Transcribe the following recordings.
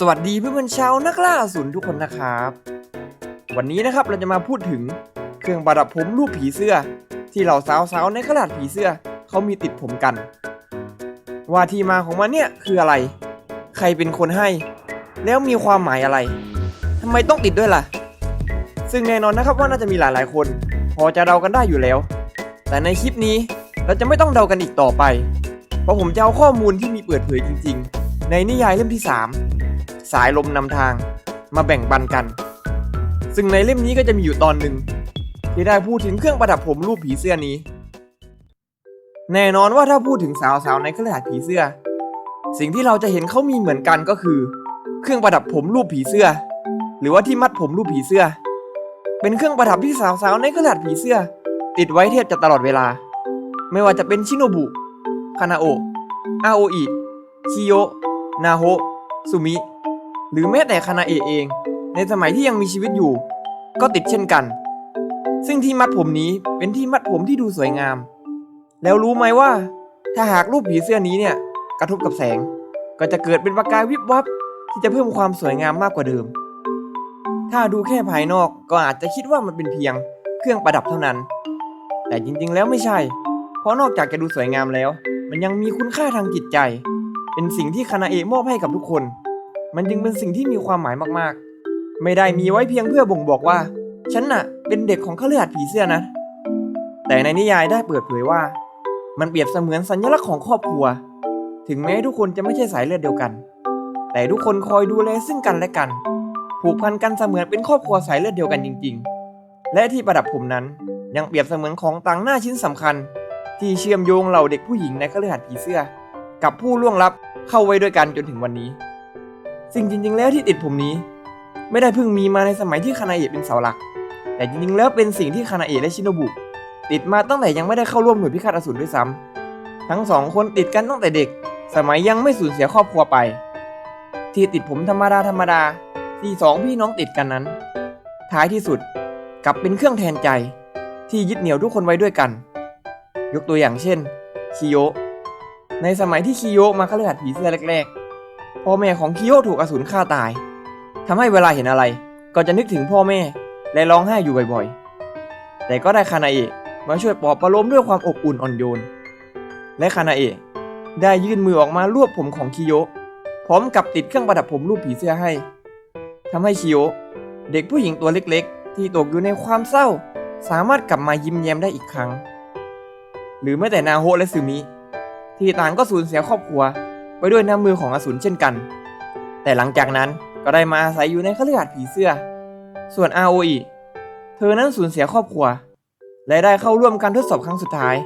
สวัสดีเพื่อนๆชาวนักล่าสูรทุกคนนะครับ วันนี้นะครับเราจะมาพูดถึงเครื่องประดับผมรูปผีเสื้อ ที่เหล่าสาวๆในขนาดผีเสื้อเขามีติดผมกัน ว่าที่มาของมันเนี่ยคืออะไร ใครเป็นคนให้ แล้วมีความหมายอะไรทำไมต้องติดด้วยล่ะ ซึ่งแน่นอนนะครับว่าน่าจะมีหลายๆคน พอจะเดากันได้อยู่แล้ว แต่ในคลิปนี้เราจะไม่ต้องเดากันอีกต่อไป เพราะผมจะเอาข้อมูลที่มีเปิดเผยจริง ๆ ในนิยายเล่มที่ 3 สายลมนำทางมาแบ่งปันกัน ซึ่งในเล่มนี้ก็จะมีอยู่ตอนหนึ่งที่ได้พูดถึงเครื่องประดับผมรูปผีเสื้อนี้ แน่นอนว่าถ้าพูดถึงสาวๆในเครือข่ายผีเสื้อ สิ่งที่เราจะเห็นเขามีเหมือนกันก็คือ เครื่องประดับผมรูปผีเสื้อ หรือว่าที่มัดผมรูปผีเสื้อ เป็นเครื่องประดับที่สาวๆในเครือข่ายผีเสื้อ ติดไว้แทบจะตลอดเวลา ไม่ว่าจะเป็นชิโนบุคานาโอะอาโออิคิโยนาโฮสุมิ หรือแม้แต่คานาเอะเอง ในสมัยที่ยังมีชีวิตอยู่ ก็ติดเช่นกัน ซึ่งที่มัดผมนี้เป็นที่มัดผมที่ดูสวยงาม แล้วรู้ไหมว่า ถ้าหากรูปผีเสื้อนี้เนี่ยกระทบกับแสง ก็จะเกิดเป็นประกายวิบวับที่จะเพิ่มความสวยงามมากกว่าเดิม ถ้าดูแค่ภายนอกก็อาจจะคิดว่ามันเป็นเพียงเครื่องประดับเท่านั้น แต่จริงๆ แล้วไม่ใช่ เพราะนอกจากจะดูสวยงามแล้ว มันยังมีคุณค่าทางจิตใจ เป็นสิ่งที่คานาเอะมอบให้กับทุกคน มันจึงเป็นสิ่งที่มีความหมายมากๆ ไม่ได้มีไว้เพียงเพื่อบ่งบอกว่า ฉันน่ะ เป็นเด็กของข้าเลือดผีเสื้อนะ แต่ในนิยายได้เปิดเผยว่า มันเปรียบเสมือนสัญลักษณ์ของครอบครัว ถึงแม้ทุกคนจะไม่ใช่สายเลือดเดียวกัน แต่ทุกคนคอยดูแลซึ่งกันและกัน ผูกพันกันเสมือนเป็นครอบครัวสายเลือดเดียวกันจริง ๆ และที่ประดับผมนั้นยังเปรียบเสมือนของต่างหน้าชิ้นสำคัญ ที่เชื่อมโยงเหล่าเด็กผู้หญิงในคฤหาสน์ผีเสื้อ กับผู้ล่วงลับเข้าไว้ด้วยกันจนถึงวันนี้ สิ่งจริง ๆ แล้วที่ติดผมนี้ ไม่ได้เพิ่งมีมาในสมัยที่คานาเอะเป็นเสาหลัก แต่จริง ๆ แล้วเป็นสิ่งที่คานาเอะและชิโนบุ ติดมาตั้งแต่ยังไม่ได้เข้าร่วมหน่วยพิฆาตอสูรด้วยซ้ำทั้งสองคนติดกันตั้งแต่เด็ก สมัยยังไม่สูญเสียครอบครัวไป ที่ติดผมธรรมดาธรรมดาที่สองพี่น้องติดกันนั้น ท้ายที่สุดกลับเป็นเครื่องแทนใจ ที่ยึดเหนี่ยวทุกคนไว้ด้วยกัน ยกตัวอย่างเช่นคิโยะในสมัยที่คิโยะมาเข้าเลือดผีเสื้อแรกๆ พ่อแม่ของคิโยะถูกอสูรฆ่าตายทำให้เวลาเห็นอะไร ก็จะนึกถึงพ่อแม่ และร้องไห้อยู่บ่อยๆ แต่ก็ได้คานาเอะมาช่วยปลอบประโลมด้วยความอบอุ่นอ่อนโยน และคานาเอะได้ยื่นมือออกมารวบผมของคิโยะพร้อมกับติดเครื่องประดับผมรูปผีเสื้อให้ทำให้คิโยะเด็กผู้หญิงตัวเล็กๆ ที่ตกอยู่ในความเศร้า สามารถกลับมายิ้มแย้มได้อีกครั้ง หรือแม้แต่นาโฮและซึมิ ที่ต่างก็สูญเสียครอบครัว ไปด้วยน้ำมือของอสูรเช่นกัน แต่หลังจากนั้นก็ได้มาอาศัยอยู่ในคฤหาสน์ผีเสื้อ ส่วนอาโออิเธอนั้นสูญเสียครอบครัว และได้เข้าร่วมการทดสอบครั้งสุดท้าย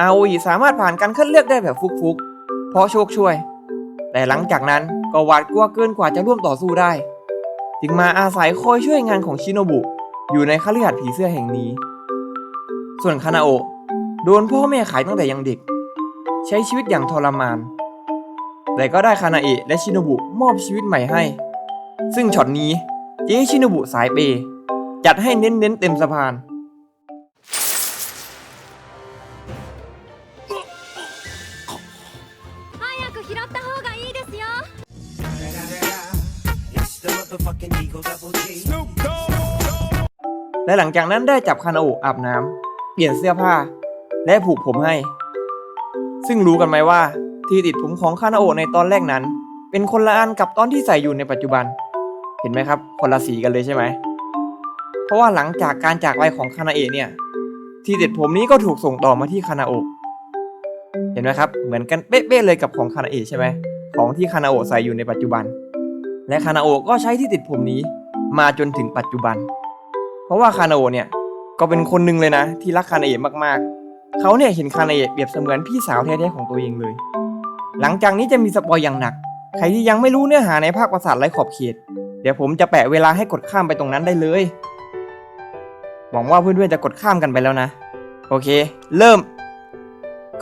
อาโออิสามารถผ่านการคัดเลือกได้แบบฟุกๆ เพราะโชคช่วย แต่หลังจากนั้นก็หวาดกลัวเกินกว่าจะร่วมต่อสู้ได้ จึงมาอาศัยคอยช่วยงานของชิโนบุ อยู่ในคฤหาสน์ผีเสื้อแห่งนี้ ส่วนคานาโอโดนพ่อแม่ขายตั้งแต่ยังเด็ก ใช้ชีวิตอย่างทรมาน แต่ก็ได้คานาเอะและชินบุมอบชีวิตใหม่ให้ ซึ่งช็อตนี้เจ๊ชินบุสายเป จัดให้เน้นๆเต็มสะพาน และหลังจากนั้นได้จับคานาโออาบน้ำเปลี่ยนเสื้อผ้า และผูกผมให้ ซึ่งรู้กันไหมว่า ที่ติดผมของคานาโอในตอนแรกนั้น เป็นคนละอันกับตอนที่ใส่อยู่ในปัจจุบัน เห็นไหมครับ คนละสีกันเลยใช่ไหม เพราะว่าหลังจากการจากไปของคานาเอะเนี่ย ที่ติดผมนี้ก็ถูกส่งต่อมาที่คานาโอเห็นไหมครับ เหมือนกันเป๊ะๆเลยกับของคานาเอะใช่ไหมของที่คานาโอใส่อยู่ในปัจจุบัน และคานาโอก็ใช้ที่ติดผมนี้มาจนถึงปัจจุบัน เพราะว่าคานาโอเนี่ยก็เป็นคนหนึ่งเลยนะ ที่รักคานาเอะมากๆ เขาเนี่ยเห็นคานาเอะเปรียบเสมือนพี่สาวแท้ๆของตัวเองเลย หลังจากนี้จะมีสปอยอย่างหนัก ใครที่ยังไม่รู้เนื้อหาในภาคประสาทไร้ขอบเขต เดี๋ยวผมจะแปะเวลาให้กดข้ามไปตรงนั้นได้เลย หวังว่าเพื่อนๆจะกดข้ามกันไปแล้วนะ โอเค เริ่ม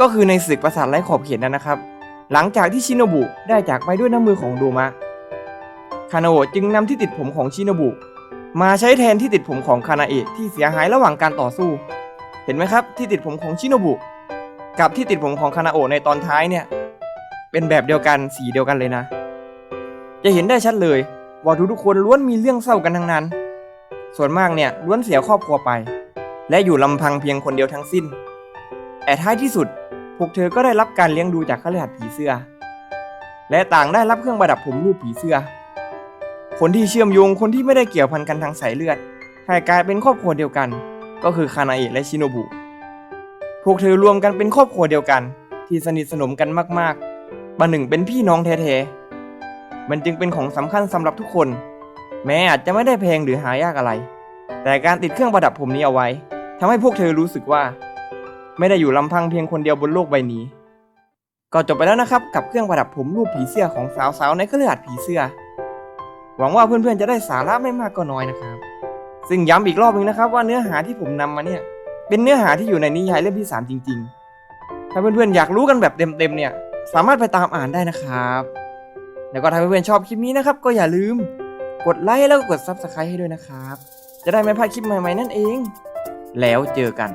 ก็คือในศึกประสาทไร้ขอบเขตนั้นนะครับ หลังจากที่ชิโนบุได้จากไปด้วยน้ำมือของโดมะ คานาโอะจึงนำที่ติดผมของชิโนบุ มาใช้แทนที่ติดผมของคานาเอะที่เสียหายระหว่างการต่อสู้ เห็นไหมครับที่ติดผมของชิโนบุ กับที่ติดผมของคานาโอะในตอนท้ายเนี่ย เป็นแบบเดียวกันสีเดียวกันเลยนะ จะเห็นได้ชัดเลยว่าทุกๆคนล้วนมีเรื่องเศร้ากันทั้งนั้น ส่วนมากเนี่ยล้วนเสียครอบครัวไป และอยู่ลำพังเพียงคนเดียวทั้งสิ้น แต่ท้ายที่สุดพวกเธอก็ได้รับการเลี้ยงดูจากข้าราชผีเสื้อ และต่างได้รับเครื่องประดับผมรูปผีเสื้อ คนที่เชื่อมโยงคนที่ไม่ได้เกี่ยวพันกันทางสายเลือดให้กลายเป็นครอบครัวเดียวกัน ก็คือคานาเอะและชิโนบุพวกเธอรวมกันเป็นครอบครัวเดียวกัน ที่สนิทสนมกันมากๆ บันหนึ่งเป็นพี่น้องแท้ๆ มันจึงเป็นของสำคัญสำหรับทุกคน แม้อาจจะไม่ได้แพงหรือหายากอะไร แต่การติดเครื่องประดับผมนี้เอาไว้ทำให้พวกเธอรู้สึกว่า ไม่ได้อยู่ลำพังเพียงคนเดียวบนโลกใบนี้ ก็จบไปแล้วนะครับกับเครื่องประดับผมรูปผีเสื้อของสาวๆในเครือข่ายผีเสื้อ หวังว่าเพื่อนๆจะได้สาระไม่มากก็น้อยนะครับ ซึ่งย้ำอีกรอบหนึงนะครับ ว่าเนื้อหาที่ผมนำมาเนี่ยเป็นเนื้อหาที่อยู่ในนิยายเล่มที่ 3 จริง ๆ ถ้าเพื่อนๆอยากรู้กันแบบเต็มๆเนี่ย สามารถไปตามอ่านได้นะครับ แล้วก็ถ้าเพื่อนๆชอบคลิปนี้นะครับ ก็อย่าลืมกดไลค์แล้วก็กด Subscribe ให้ด้วยนะครับ จะได้ไม่พลาดคลิปใหม่ๆนั่นเอง แล้วเจอกัน